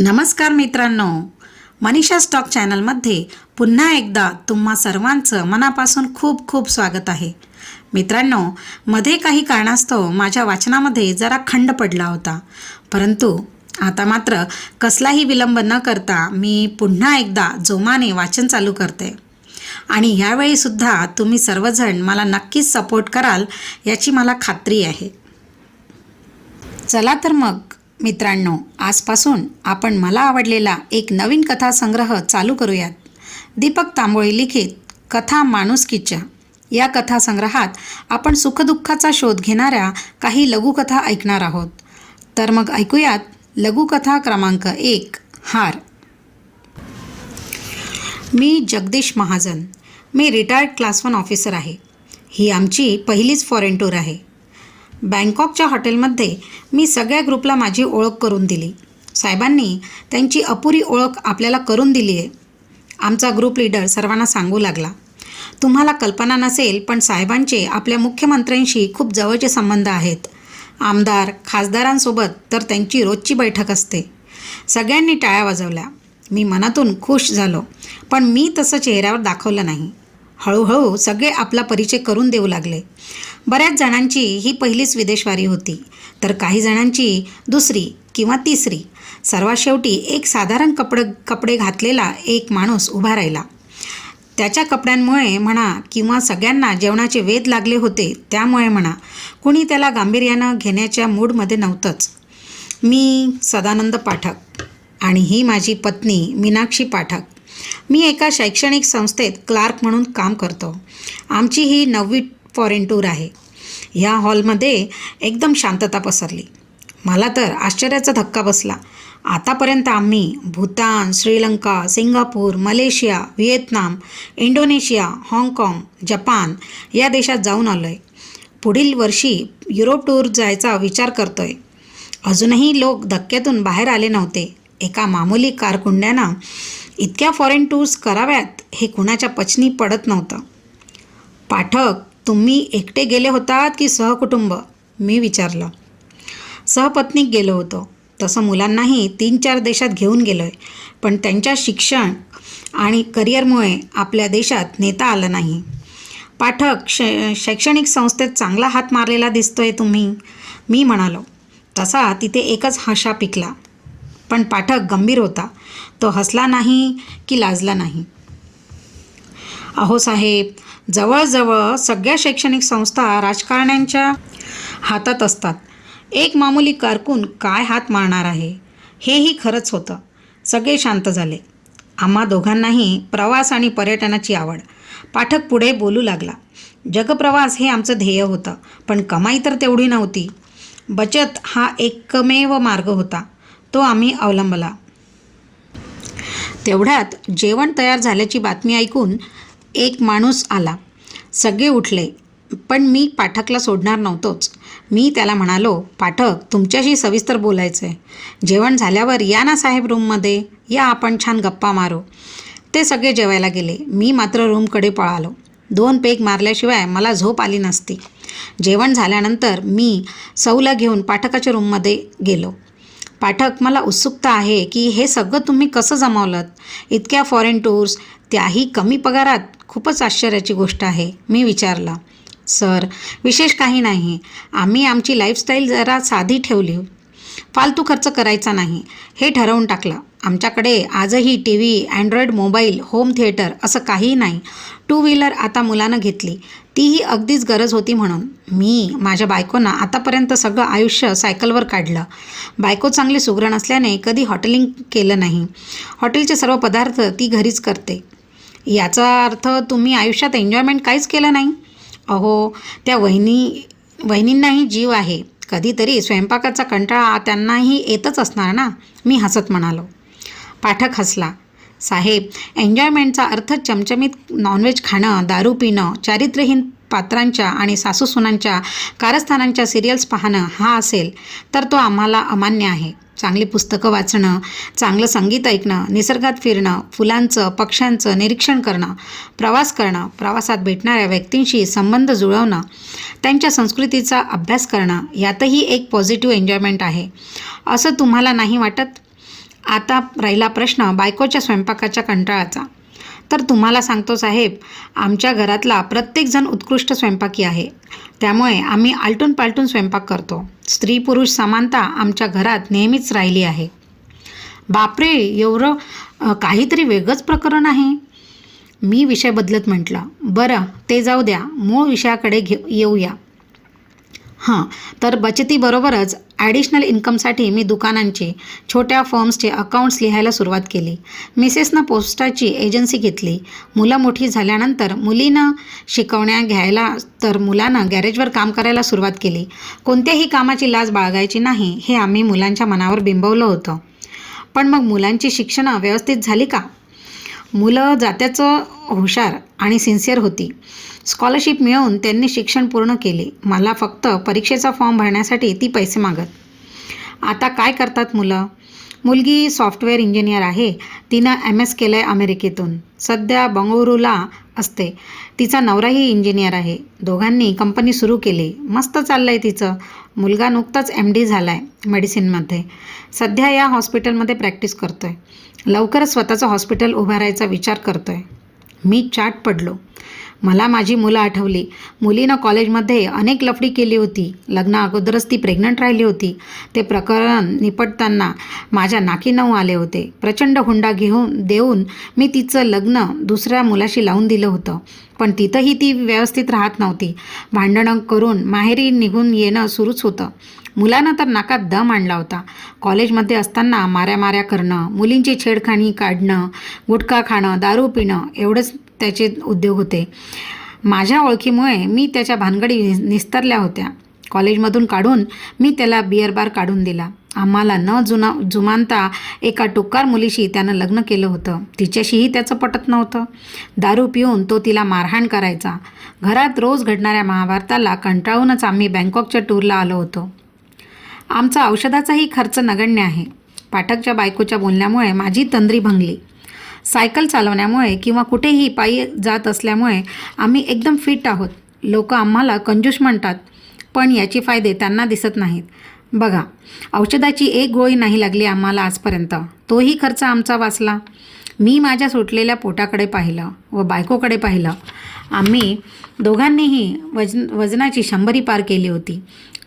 नमस्कार मित्रांनो. मनीषा स्टॉक चॅनलमध्ये पुन्हा एकदा तुम्हा सर्वांचं मनापासून खूप खूप स्वागत आहे. मित्रांनो मध्ये काही कारणास्तव माझ्या वाचनामध्ये जरा खंड पडला होता. परंतु आता मात्र कसलाही विलंब न करता मी पुन्हा एकदा जोमाने वाचन चालू करते. आणि ह्यावेळीसुद्धा तुम्ही सर्वजण मला नक्कीच सपोर्ट कराल याची मला खात्री आहे. चला तर मग मित्रांनो आजपासून आपण मला आवडलेला एक नवीन कथासंग्रह चालू करूयात. दीपक तांबोळी लिखित कथा माणुसकीच्या या कथासंग्रहात आपण सुखदुःखाचा शोध घेणाऱ्या काही लघुकथा ऐकणार आहोत. तर मग ऐकूयात लघुकथा क्रमांक एक हार. मी जगदीश महाजन. मी रिटायर्ड क्लास वन ऑफिसर आहे. ही आमची पहिलीच फॉरेन टूर आहे. बँकॉकच्या हॉटेलमध्ये मी सगळ्या ग्रुपला माझी ओळख करून दिली. साहेबांनी त्यांची अपुरी ओळख आपल्याला करून दिली आहे. आमचा ग्रुप लीडर सर्वांना सांगू लागला. तुम्हाला कल्पना नसेल पण साहेबांचे आपल्या मुख्यमंत्र्यांशी खूप जवळचे संबंध आहेत. आमदार खासदारांसोबत तर त्यांची रोजची बैठक असते. सगळ्यांनी टाळ्या वाजवल्या. मी मनातून खुश झालो पण मी तसं चेहऱ्यावर दाखवलं नाही. हळूहळू सगळे आपला परिचय करून देऊ लागले. बऱ्याच जणांची ही पहिलीच विदेशवारी होती. तर काही जणांची दुसरी किंवा तिसरी. सर्वात शेवटी एक साधारण कपडं कपडे घातलेला एक माणूस उभा राहिला. त्याच्या कपड्यांमुळे म्हणा किंवा सगळ्यांना जेवणाचे वेध लागले होते त्यामुळे म्हणा कुणी त्याला गांभीर्यानं घेण्याच्या मूडमध्ये नव्हतंच. मी सदानंद पाठक आणि ही माझी पत्नी मीनाक्षी पाठक. मी एका शैक्षणिक संस्थेत क्लार्क म्हणून काम करतो. आमची ही नववी फॉरेन टूर आहे. ह्या हॉलमध्ये एकदम शांतता पसरली. मला तर आश्चर्याचा धक्का बसला. आतापर्यंत आम्ही Bhutan Sri Lanka Singapore Malaysia Vietnam Indonesia हाँगकाँग जपान या देशात जाऊन आलो आहे पुढील वर्षी युरोप टूर जायचा विचार करतो आहे अजूनही लोक धक्क्यातून बाहेर आले नव्हते. एका मामूली कारकुंड्यानं इतक्या फॉरेन टूर्स कराव्यात हे कुणाच्या पचनी पडत नव्हतं. पाठक तुम्ही एकटे गेले होतात की सहकुटुंब? मी विचारलं. सहपत्नीक गेलो होतो. तसं मुलांनाही तीन चार देशात घेऊन गेलो आहे पण त्यांच्या शिक्षण आणि करिअरमुळे आपल्या देशात नेता आलं नाही. पाठक शै शैक्षणिक संस्थेत चांगला हात मारलेला दिसतोय तुम्ही मी म्हणालो. तसा तिथे एकच हशा पिकला. पण पाठक गंभीर होता. तो हसला नाही की लाजला नाही. अहो साहेब जवळजवळ सगळ्या शैक्षणिक संस्था राजकारण्यांच्या हातात असतात. एक मामूली कारकून काय हात मारणार आहे? हेही खरंच होतं. सगळे शांत झाले. आम्हा दोघांनाही प्रवास आणि पर्यटनाची आवड. पाठक पुढे बोलू लागला. जगप्रवास हे आमचं ध्येय होतं पण कमाई तर तेवढी नव्हती. बचत हा एकमेव मार्ग होता. तो आम्ही अवलंबला. तेवढ्यात जेवण तयार झाल्याची बातमी ऐकून एक माणूस आला. सगळे उठले पण मी पाठकला सोडणार नव्हतोच. मी त्याला म्हणालो पाठक तुमच्याशी सविस्तर बोलायचं आहे जेवण झाल्यावर या ना साहेब रूममध्ये या आपण छान गप्पा मारू. ते सगळे जेवायला गेले. मी मात्र रूमकडे पळालो. दोन पेग मारल्याशिवाय मला झोप आली नसती. जेवण झाल्यानंतर मी सौला घेऊन पाठकाच्या रूममध्ये गेलो. पाठक मला उत्सुकता आहे की हे सगळं तुम्ही कसं जमावलं इतक्या फॉरेन टूर्स त्याही कमी पगारात खूपच आश्चर्याची गोष्ट आहे. मी विचारला सर विशेष काही नाही. आम्ही आमची लाईफस्टाईल जरा साधी ठेवली. फालतू खर्च करायचा नाही. हे ठरवून टाकलं. आमच्याकडे आजही T V android mobile home theatre असं काहीही नाही. टू व्हीलर आता मुलानं घेतली. तीही अगदीच गरज होती म्हणून. मी माझ्या बायकोनं आतापर्यंत सगळं आयुष्य सायकलवर काढलं. बायको चांगली सुगरण असल्याने कधी हॉटेलिंग केलं नाही. हॉटेलचे सर्व पदार्थ ती घरीच करते. याचा अर्थ तुम्ही आयुष्यात एन्जॉयमेंट काहीच केलं नाही. अहो त्या वहिनी वहिनींनाही जीव आहे. कधीतरी स्वयंपाकाचा कंटाळा त्यांनाही येतच असणार ना? मी हसत म्हणालो. पाठक हसला. साहेब एन्जॉयमेंटचा अर्थ चमचमीत नॉनव्हेज खाणं दारू पिणं चारित्र्यहीन पात्रांच्या आणि सासूसुनांच्या कारस्थानांच्या सिरियल्स पाहणं हा असेल तर तो आम्हाला अमान्य आहे. चांगली पुस्तकं वाचणं चांगलं संगीत ऐकणं निसर्गात फिरणं फुलांचं पक्ष्यांचं निरीक्षण करणं प्रवास करणं प्रवासात भेटणाऱ्या व्यक्तींशी संबंध जुळवणं त्यांच्या संस्कृतीचा अभ्यास करणं यातही एक पॉझिटिव्ह एन्जॉयमेंट आहे. असं तुम्हाला नाही वाटत? आता राहिला प्रश्न बायकोच्या स्वयंपाकाच्या कंटाळाचा. तर तुम्हाला सांगतो साहेब आमच्या घरातला प्रत्येकजण उत्कृष्ट स्वयंपाकी आहे. त्यामुळे आम्ही आलटून पालटून स्वयंपाक करतो. स्त्री पुरुष समानता आमच्या घरात नेहमीच राहिली आहे. बापरे एवढं काहीतरी वेगळंच प्रकरण आहे. मी विषय बदलत म्हटलं बरं ते जाऊ द्या. मूळ विषयाकडे घे येऊया. हां तर बचतीबरोबरच ॲडिशनल इन्कमसाठी मी दुकानांचे छोट्या फॉर्म्सचे अकाउंट्स लिहायला सुरुवात केली. मिसेसनं पोस्टाची एजन्सी घेतली. मुलं मोठी झाल्यानंतर मुलीनं शिकवण्या घ्यायला तर मुलानं गॅरेजवर काम करायला सुरुवात केली. कोणत्याही कामाची लाज बाळगायची नाही हे आम्ही मुलांच्या मनावर बिंबवलं होतं. पण मग मुलांची शिक्षणं व्यवस्थित झाली का? मुलं जात्याचं हुशार आणि सिन्सिअर होती. स्कॉलरशिप मिळवून त्यांनी शिक्षण पूर्ण केले. मला फक्त परीक्षेचा फॉर्म भरण्यासाठी ती पैसे मागत. आता काय करतात मुलं? मुलगी सॉफ्टवेअर इंजिनियर आहे. तिनं एम एस केलं आहे अमेरिकेतून. सध्या बंगळुरूला असते. तिचा नवराही इंजिनियर आहे. दोघांनी कंपनी सुरू केली. मस्त चाललं आहे तिचं. मुलगा नुकताच एम डी झाला आहे मेडिसिनमध्ये सध्या या हॉस्पिटलमध्ये प्रॅक्टिस करतो आहे लवकरच स्वतःचं हॉस्पिटल उभारायचा विचार करतो आहे मी चाट पडलो. मला माझी मुलं आठवली. मुलीनं कॉलेजमध्ये अनेक लफडी केली होती. लग्ना अगोदरच ती प्रेग्नंट राहिली होती. ते प्रकरण निपटताना माझ्या नाकी नऊ आले होते. प्रचंड हुंडा घेऊन देऊन मी तिचं लग्न दुसऱ्या मुलाशी लावून दिलं होतं. पण तिथंही ती व्यवस्थित राहत नव्हती. भांडणं करून माहेरी निघून येणं सुरूच होतं. मुलानं तर नाकात दम आणला होता. कॉलेजमध्ये असताना माऱ्या माऱ्या करणं मुलींची छेडखाणी काढणं गुटखा खाणं दारू पिणं एवढंच त्याचे उद्योग होते. माझ्या ओळखीमुळे मी त्याच्या भानगडी निस्तरल्या होत्या. कॉलेजमधून काढून मी त्याला बिअर बार काढून दिला. आम्हाला न जुना जुमानता एका टुकार मुलीशी त्यानं लग्न केलं होतं. तिच्याशीही त्याचं पटत नव्हतं. दारू पिऊन तो तिला मारहाण करायचा. घरात रोज घडणाऱ्या महाभारताला कंटाळूनच आम्ही बँकॉकच्या टूरला आलो होतो. आमचा औषधाचाही खर्च नगण्य आहे. पाठकच्या बायकोच्या बोलण्यामुळे माझी तंद्री भंगली. सायकल चालवण्यामुळे किंवा कुठेही पायी जात असल्यामुळे आम्ही एकदम फिट आहोत. लोक आम्हाला कंजूष म्हणतात पण याचे फायदे त्यांना दिसत नाहीत. बघा औषधाची एक गोळी नाही लागली आम्हाला आजपर्यंत. तोही खर्च आमचा वाचला. मी माझ्या सुटलेल्या पोटाकडे पाहिलं व बायकोकडे पाहिलं. आम्ही दोघांनीही वजन वजनाची शंभरी पार केली होती.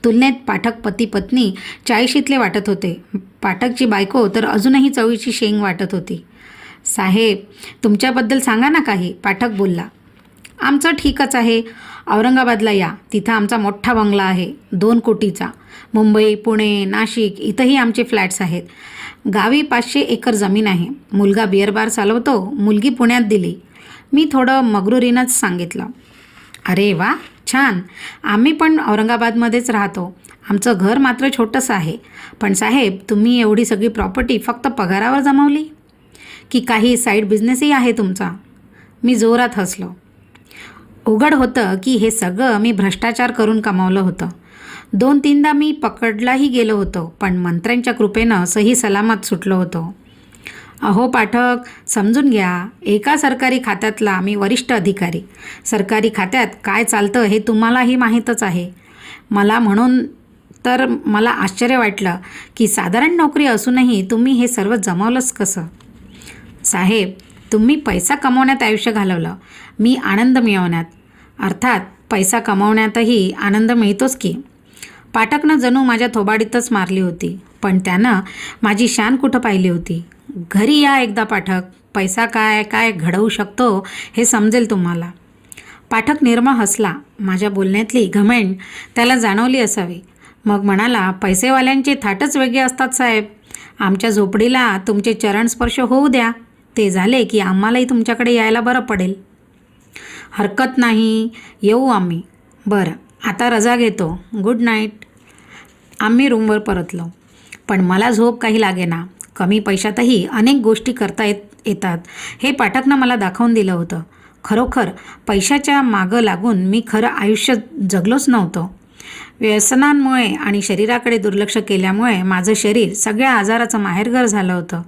तुलनेत पाठक पती पत्नी चाळीशीतले वाटत होते. पाठकची बायको तर अजूनही चवळीची शेंग वाटत होती. साहेब तुमच्याबद्दल सांगा ना काही पाठक बोलला. आमचं ठीकच आहे. औरंगाबादला या. तिथं आमचा मोठा बंगला आहे. दोन कोटीचा. मुंबई पुणे नाशिक इथंही आमचे फ्लॅट्स आहेत. गावी पाचशे एकर जमीन आहे. मुलगा बिअर बार चालवतो. मुलगी पुण्यात दिली. मी थोडं मगरुरीनंच सांगितलं. अरे वा! छान. आम्ही पण औरंगाबादमध्येच राहतो. आमचं घर मात्र छोटंसं आहे. पण साहेब तुम्ही एवढी सगळी प्रॉपर्टी फक्त पगारावर जमवली? की काही साईड बिझनेसही आहे तुमचा? मी जोरात हसलो. उघड होतं की हे सगळं मी भ्रष्टाचार करून कमावलं होतं. दोन तीनदा मी पकडलाही गेलो होतो पण मंत्र्यांच्या कृपेनं सही सलामत सुटलो होतो. अहो पाठक समजून घ्या. एका सरकारी खात्यातला मी वरिष्ठ अधिकारी. सरकारी खात्यात काय चालतं हे तुम्हालाही माहीतच आहे. मला म्हणून तर मला आश्चर्य वाटलं की साधारण नोकरी असूनही तुम्ही हे सर्व जमवलंच कसं? साहेब तुम्ही पैसा कमवण्यात आयुष्य घालवलं. मी आनंद मिळवण्यात. अर्थात पैसा कमवण्यातही आनंद मिळतोच की. पाठकनं जणू माझ्या थोबाडीतच मारली होती. पण त्यानं माझी शान कुठं पाहिली होती? घरी या एकदा पाठक. पैसा काय काय घडवू शकतो हे समजेल तुम्हाला. पाठक निर्मा हसला. माझ्या बोलण्यातली घमेंड त्याला जाणवली असावी. मग म्हणाला पैसेवाल्यांचे थाटच वेगळे असतात साहेब. आमच्या झोपडीला तुमचे चरणस्पर्श होऊ द्या. ते झाले की आम्हालाही तुमच्याकडे यायला बरं पडेल. हरकत नाही. येऊ आम्ही. बरं. आता रजा घेतो. Good night. आम्ही रूमवर परतलो. पण मला झोप काही लागेना. कमी पैशातही अनेक गोष्टी करता येत येतात. हे पाठकनं मला दाखवून दिलं होतं. खरोखर पैशाच्या मागं लागून मी खरं आयुष्य जगलोच नव्हतं. व्यसनांमुळे आणि शरीराकडे दुर्लक्ष केल्यामुळे माझं शरीर सगळ्या आजाराचं माहेरघर झालं होतं.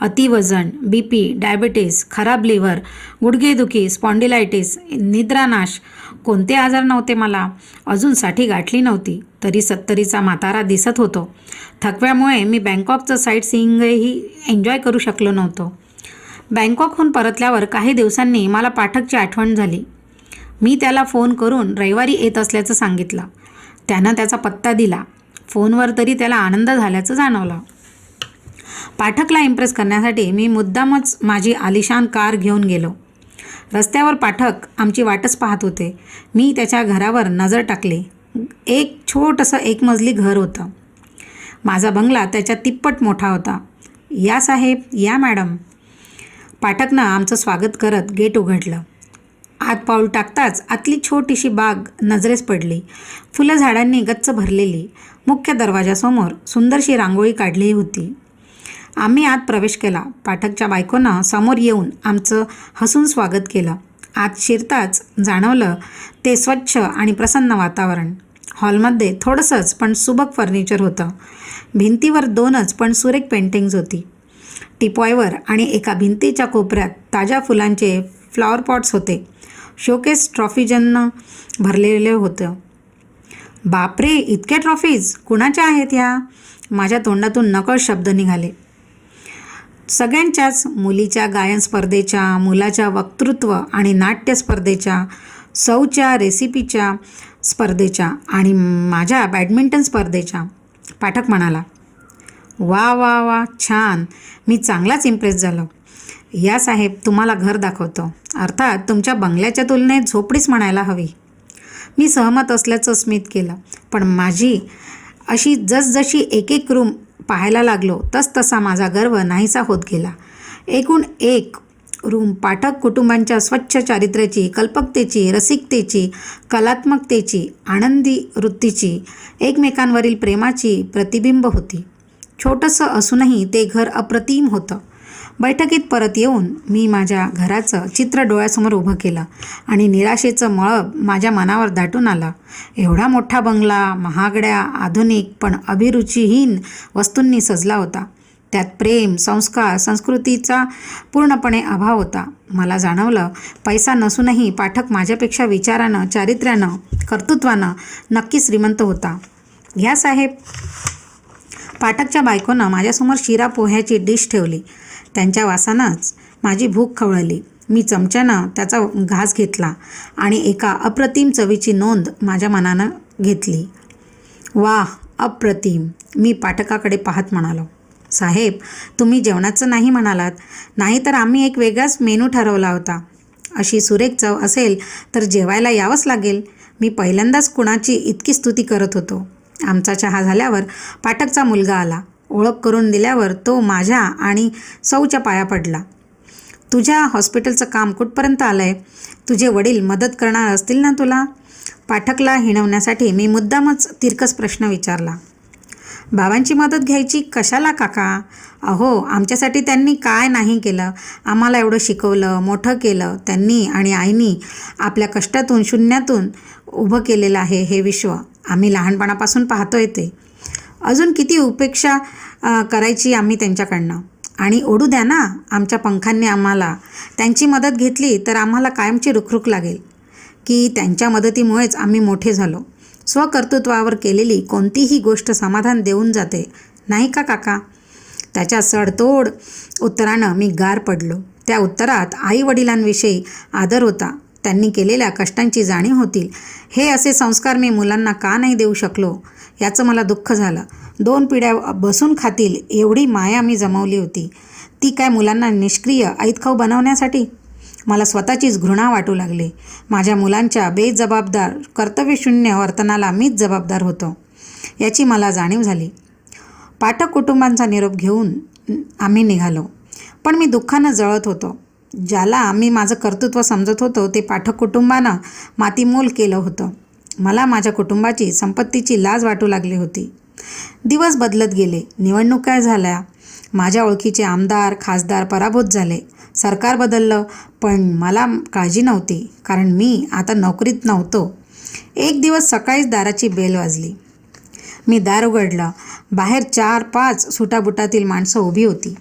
अतिवजन बी पी डायबिटीस खराब लिव्हर गुडघेदुखी स्पॉन्डिलायटिस निद्रानाश कोणते आजार नव्हते मला? अजून साठी गाठली नव्हती तरी सत्तरीचा म्हातारा दिसत होतो. थकव्यामुळे मी बँकॉकचं साईट सीईंगही एन्जॉय करू शकलो नव्हतो. बँकॉकहून परतल्यावर काही दिवसांनी मला पाठकची आठवण झाली. मी त्याला फोन करून रविवारी येत असल्याचं सांगितलं. त्यानं त्याचा पत्ता दिला. फोनवर तरी त्याला आनंद झाल्याचं जाणवलं. पाठकला इम्प्रेस करण्यासाठी मी मुद्दामच माझी आलिशान कार घेऊन गेलो. रस्त्यावर पाठक आमची वाटच पाहत होते. मी त्याच्या घरावर नजर टाकली. एक छोटंसं एक मजली घर होतं. माझा बंगला त्याच्या तिप्पट मोठा होता. या साहेब या मॅडम. पाठकनं आमचं स्वागत करत गेट उघडलं. आत पाऊल टाकताच आतली छोटीशी बाग नजरेस पडली. फुलं झाडांनी गच्च भरलेली. मुख्य दरवाजासमोर सुंदरशी रांगोळी काढली होती. आम्ही आत प्रवेश केला. पाठकच्या बायकोनं समोर येऊन आमचं हसून स्वागत केलं. आत शिरताच जाणवलं ते स्वच्छ आणि प्रसन्न वातावरण. हॉलमध्ये थोडंसंच पण सुबक फर्निचर होतं. भिंतीवर दोनच पण सुरेख पेंटिंग्ज होती. टिपॉयवर आणि एका भिंतीच्या कोपऱ्यात ताज्या फुलांचे फ्लॉवर पॉट्स होते. शोकेस ट्रॉफीजनं भरलेलं होतं. बापरे इतक्या ट्रॉफीज कुणाच्या आहेत ह्या माझ्या तोंडातून नकळ शब्द निघाले. सगळ्यांच्याच मुलीच्या गायन स्पर्धेच्या मुलाच्या वक्तृत्व आणि नाट्य स्पर्धेच्या सौच्या रेसिपीच्या स्पर्धेच्या आणि माझ्या बॅडमिंटन स्पर्धेच्या. पाठक म्हणाला वा वा वा छान. मी चांगलाच इम्प्रेस झालो. या साहेब तुम्हाला घर दाखवतो. अर्थात तुमच्या बंगल्याच्या तुलनेत झोपडीच म्हणायला हवी. मी सहमत असल्याचं स्मित केलं. पण माझी अशी जसजशी एक एक रूम पाहायला लागलो तसतसा माझा गर्व नाहीसा होत गेला. एकूण एक रूम पाठक कुटुंबांच्या स्वच्छ चारित्र्याची कल्पकतेची रसिकतेची कलात्मकतेची आनंदी वृत्तीची एकमेकांवरील प्रेमाची प्रतिबिंब होती. छोटंसं असूनही ते घर अप्रतिम होतं. बैठकीत परत येऊन मी माझ्या घराचं चित्र डोळ्यासमोर उभं केलं आणि निराशेचं मळब माझ्या मनावर दाटून आलं. एवढा मोठा बंगला महागड्या आधुनिक पण अभिरुचीहीन वस्तूंनी सजला होता. त्यात प्रेम संस्कार संस्कृतीचा पूर्णपणे अभाव होता. मला जाणवलं पैसा नसूनही पाठक माझ्यापेक्षा विचारानं चारित्र्यानं कर्तृत्वानं नक्की श्रीमंत होता. घ्या साहेब पाठकच्या बायकोनं माझ्यासमोर शिरा पोह्याची डिश ठेवली. त्यांच्या वासानंच माझी भूक खवळली. मी चमच्यानं त्याचा घास घेतला आणि एका अप्रतिम चवीची नोंद माझ्या मनानं घेतली. वाह अप्रतिम मी पाठकाकडे पाहत म्हणालो. साहेब तुम्ही जेवणाचं नाही म्हणालात. नाही तर आम्ही एक वेगळाच मेनू ठरवला होता. अशी सुरेख चव असेल तर जेवायला यावंच लागेल. मी पहिल्यांदाच कुणाची इतकी स्तुती करत होतो. आमचा चहा झाल्यावर पाठकचा मुलगा आला. ओळख करून दिल्यावर तो माझ्या आणि सौच्या पाया पडला. तुझ्या हॉस्पिटलचं काम कुठपर्यंत आलं आहे तुझे वडील मदत करणार असतील ना तुला? पाठकला हिणवण्यासाठी मी मुद्दामच तिरकस प्रश्न विचारला. बाबांची मदत घ्यायची कशाला काका? अहो आमच्यासाठी त्यांनी काय नाही केलं? आम्हाला एवढं शिकवलं मोठं केलं त्यांनी आणि आईनी आपल्या कष्टातून शून्यातून उभं केलेलं आहे हे विश्व. आम्ही लहानपणापासून पाहतोय ते. अजून किती उपेक्षा करायची आम्ही त्यांच्याकडनं? आणि ओढू द्या ना आमच्या पंखांनी आम्हाला. त्यांची मदत घेतली तर आम्हाला कायमची रुखरुख लागेल. की त्यांच्या मदतीमुळेच आम्ही मोठे झालो. स्वकर्तृत्वावर केलेली कोणतीही गोष्ट समाधान देऊन जाते. नाही का काका? त्याच्या सडतोड उत्तरानं मी गार पडलो. त्या उत्तरात आई वडिलांविषयी आदर होता. त्यांनी केलेल्या कष्टांची जाणीव होतील. हे असे संस्कार मी मुलांना का नाही देऊ शकलो? याचं मला दुःख झालं. दोन पिढ्या बसून खातील एवढी माया मी जमवली होती. ती काय मुलांना निष्क्रिय ऐतखाऊ बनवण्यासाठी? मला स्वतःचीच घृणा वाटू लागली. माझ्या मुलांच्या बेजबाबदार कर्तव्यशून्य वर्तनाला मीच जबाबदार होतो. याची मला जाणीव झाली. पाठक कुटुंबांचा निरोप घेऊन आम्ही निघालो. पण मी दुःखानं जळत होतो. ज्याला आम्ही माझं कर्तृत्व समजत होतो ते पाठक कुटुंबानं मातीमोल केलं होतं. मला माझ्या कुटुंबाची संपत्तीची लाज वाटू लागली होती. दिवस बदलत गेले. निवडणुका झाल्या? माझ्या ओळखीचे आमदार खासदार पराभूत झाले. सरकार बदललं पण मला काळजी नव्हती कारण मी आता नोकरीत नव्हतो. एक दिवस सकाळीच दाराची बेल वाजली. मी दार उघडलं. बाहेर चार पाच सुटाबुटातील माणसं उभी होती.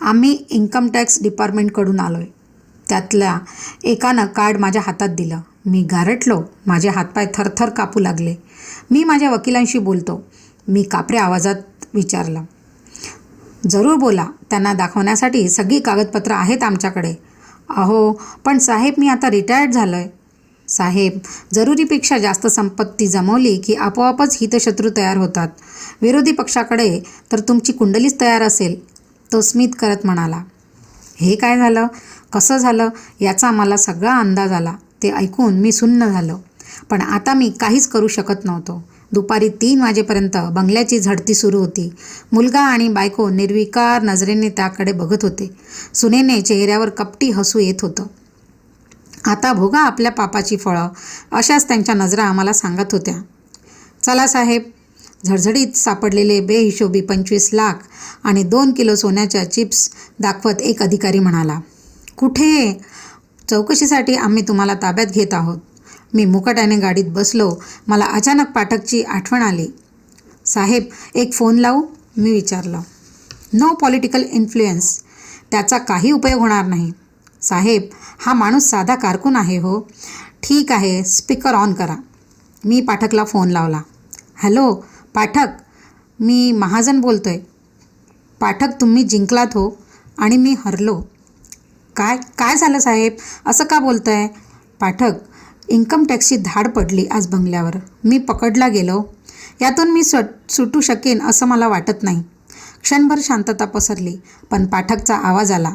आम्ही इन्कम टॅक्स डिपार्टमेंटकडून आलो आहे त्यातल्या एकानं कार्ड माझ्या हातात दिलं. मी गारटलो माझे हातपाय थरथर कापू लागले. मी माझ्या वकिलांशी बोलतो. मी कापऱ्या आवाजात विचारलं. जरूर बोला त्यांना दाखवण्यासाठी सगळी कागदपत्रं आहेत आमच्याकडे. अहो पण साहेब मी आता रिटायर्ड झालो आहे साहेब जरुरीपेक्षा जास्त संपत्ती जमवली की आपोआपच हितशत्रू तयार होतात. विरोधी पक्षाकडे तर तुमची कुंडलीच तयार असेल तो स्मित करत म्हणाला. हे काय झालं? कसं झालं? याचा मला सगळा अंदाज आला. ते ऐकून मी सुन्न झालो. पण आता मी काहीच करू शकत नव्हतो. दुपारी तीन वाजेपर्यंत बंगल्याची झडती सुरू होती. मुलगा आणि बायको निर्विकार नजरेने त्याकडे बघत होते. सुनेने चेहऱ्यावर कपटी हसू येत होतं. आता भोगा आपल्या पापाची फळं अशाच त्यांच्या नजरा आम्हाला सांगत होत्या. चला साहेब. झडझडीत सापडलेले बेहिशोबी पंचवीस लाख आणि दोन किलो सोन्याच्या चिप्स दाखवत एक अधिकारी म्हणाला कुठे? चौकशीसाठी आम्ही तुम्हाला ताब्यात घेत आहोत. मी मुकाट्याने गाडीत बसलो. मला अचानक पाठकची आठवण आली. साहेब एक फोन लावू? मी विचारलं. No political influence. त्याचा काही उपयोग होणार नाही. साहेब हा माणूस साधा कारकून आहे हो. ठीक आहे स्पीकर ऑन करा. मी पाठकला फोन लावला. हॅलो पाठक मी महाजन बोलतोय. पाठक तुम्ही जिंकलात हो. आणि मी हरलो. काय काय झालं साहेब? असं का बोलताय? पाठक इन्कम टॅक्सची धाड पडली आज बंगल्यावर. मी पकडला गेलो. यातून मी सट सुटू शकेन असं मला वाटत नाही. क्षणभर शांतता पसरली पण पाठकचा आवाज आला.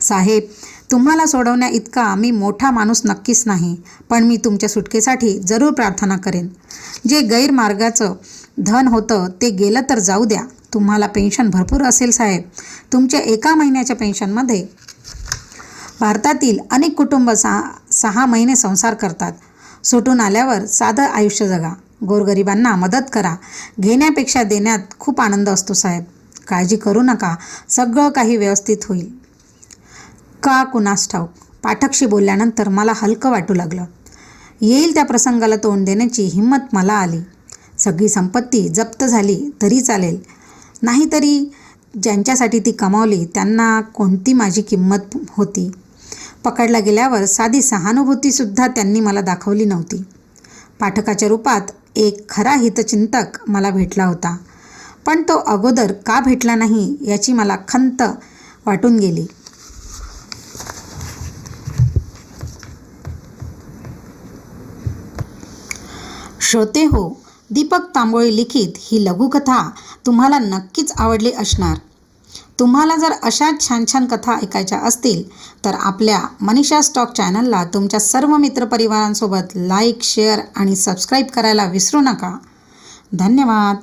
साहेब तुम्हाला सोडवण्या इतका मी मोठा माणूस नक्कीच नाही पण मी तुमच्या सुटकेसाठी जरूर प्रार्थना करेन. जे गैरमार्गाचं धन होतं ते गेलं तर जाऊ द्या. तुम्हाला पेन्शन भरपूर असेल साहेब. तुमच्या एका महिन्याच्या पेन्शनमध्ये भारतातील अनेक कुटुंब सहा सहा महिने संसार करतात. सुटून आल्यावर साधं आयुष्य जगा. गोरगरिबांना मदत करा. घेण्यापेक्षा देण्यात खूप आनंद असतो साहेब. काळजी करू नका. सगळं काही व्यवस्थित होईल. का कुणास ठाऊक? पाठकशी बोलल्यानंतर मला हलकं वाटू लागलं. येईल त्या प्रसंगाला तोंड देण्याची हिंमत मला आली. सगळी संपत्ती जप्त झाली तरी चालेल. नाहीतरी ज्यांच्यासाठी ती कमावली त्यांना कोणती माझी किंमत होती? पकडला गेल्यावर साधी सहानुभूतीसुद्धा त्यांनी मला दाखवली नव्हती. पाठकाच्या रूपात एक खरा हितचिंतक मला भेटला होता. पण तो अगोदर का भेटला नाही याची मला खंत वाटून गेली. श्रोते हो दीपक तांबोळी लिखित ही लघुकथा तुम्हाला नक्कीच आवडली असणार. तुम्हाला जर अशाच छान छान कथा ऐकायच्या असतील तर आपल्या मनीषा स्टॉक चॅनलला तुमच्या सर्व मित्रपरिवारांसोबत लाईक शेअर आणि सबस्क्राईब करायला विसरू नका. धन्यवाद.